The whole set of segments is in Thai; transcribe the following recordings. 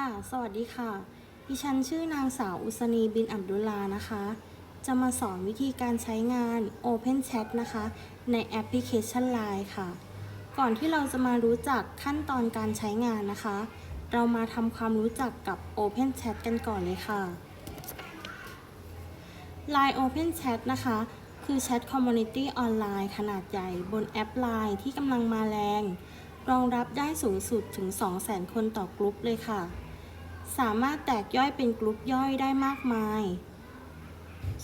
ค่ะ สวัสดีค่ะ ดิฉันชื่อนางสาวอุสนีบินอับดุลลานะคะ จะมาสอนวิธีการใช้งาน Open Chat นะคะ ในแอปพลิเคชัน Line ค่ะ ก่อนที่เราจะมารู้จักขั้นตอนการใช้งานนะคะ เรามาทำความรู้จักกับ Open Chat กันก่อนเลยค่ะ Line Open Chat นะคะ คือแชทคอมมูนิตี้ออนไลน์ขนาดใหญ่บนแอป Line ที่กำลังมาแรง รองรับได้สูงสุดถึง 200,000 คนต่อกลุ่มเลยค่ะ สามารถแตกย่อยเป็นกลุ่มย่อยได้มากมาย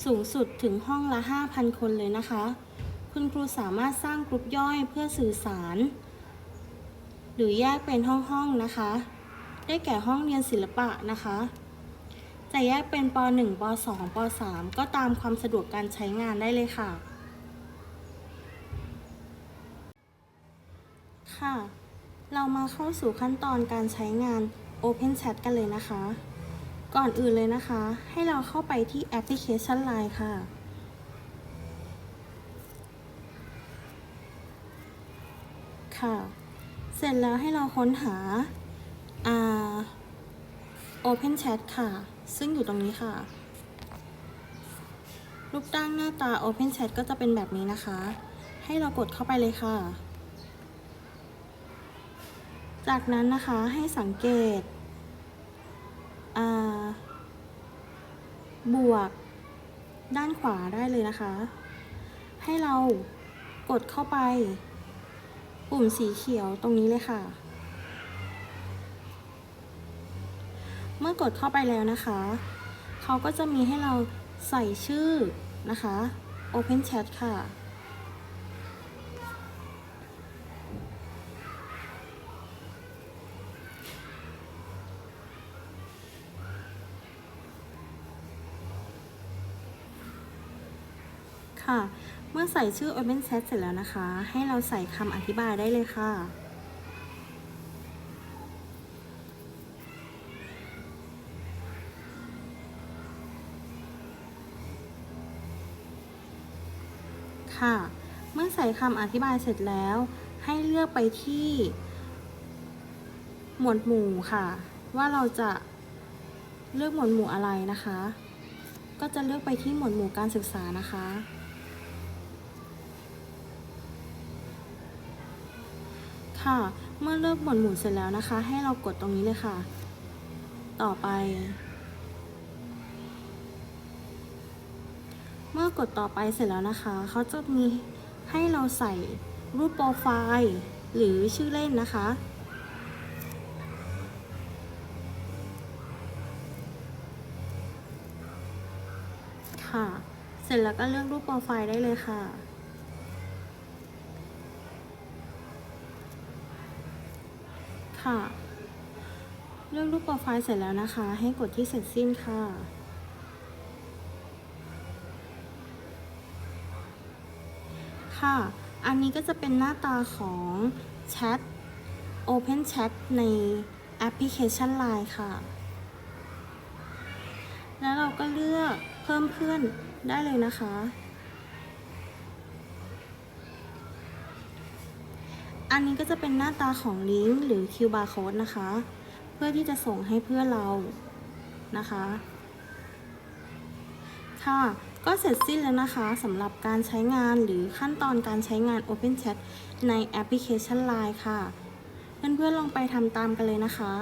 สูงสุดถึงห้องละ 5,000 คนเลยนะคะ คุณครูสามารถสร้างกลุ่มย่อยเพื่อสื่อสาร หรือแยกเป็นห้องๆนะคะ ได้แก่ห้องเรียนศิลปะนะคะ จะแยกเป็นป .1 ป .2 ป .3 ก็ตามความสะดวกการใช้งานได้เลยค่ะ ค่ะ เรามาเข้าสู่ขั้นตอนการใช้งาน Open Chat กันเลยนะคะ ก่อนอื่นเลยนะคะ ให้เราเข้าไปที่แอปพลิเคชัน Line ค่ะ ค่ะ เสร็จแล้วให้เราค้นหา Open Chat ค่ะ ซึ่งอยู่ตรงนี้ค่ะ รูปร่างหน้าตา Open Chat ก็จะเป็นแบบนี้นะคะ ให้เรากดเข้าไปเลยค่ะ จากนั้นนะคะให้สังเกตบวกด้านขวาได้เลยนะคะ ให้เรากดเข้าไป ปุ่มสีเขียวตรงนี้เลยค่ะ เมื่อกดเข้าไปแล้วนะคะเขาก็จะมีให้เราใส่ชื่อนะคะ Open Chat ค่ะ ค่ะ เมื่อใส่ชื่อ Open Chat เสร็จแล้วนะคะ ให้เราใส่คำอธิบายได้เลยค่ะค่ะ เมื่อใส่คำอธิบายเสร็จแล้ว ให้เลือกไปที่ หมวดหมู่ค่ะ ว่าเราจะเลือกหมวดหมู่อะไรนะคะ ก็จะเลือกไปที่หมวดหมู่การศึกษานะคะ ค่ะ เมื่อเลือกหมวดหมู่เสร็จแล้วนะคะ ให้เรากดตรงนี้เลยค่ะ ต่อไป เมื่อกดต่อไปเสร็จแล้วนะคะ เขาจะมีให้เราใส่รูปโปรไฟล์หรือชื่อเล่นนะคะ ค่ะ เสร็จแล้วก็เลือกรูปโปรไฟล์ได้เลยค่ะ ค่ะ เลือกรูปโปรไฟล์เสร็จแล้วนะคะ ให้กดที่เสร็จสิ้นค่ะค่ะ อันนี้ก็จะเป็นหน้าตาของแชท Open Chat ในแอปพลิเคชัน Line ค่ะ แล้วเราก็เลือกเพิ่มเพื่อนได้เลยนะคะ อันนี้ก็จะเป็นหน้าตาของลิงก์หรือ QR code นะคะ เพื่อที่จะส่งให้เพื่อนเรานะคะ ค่ะ ก็เสร็จสิ้นแล้วนะคะสำหรับการใช้งานหรือขั้นตอนการใช้งาน Open Chat ในแอปพลิเคชัน Line ค่ะ เพื่อนๆลองไปทำตามกันเลยนะคะ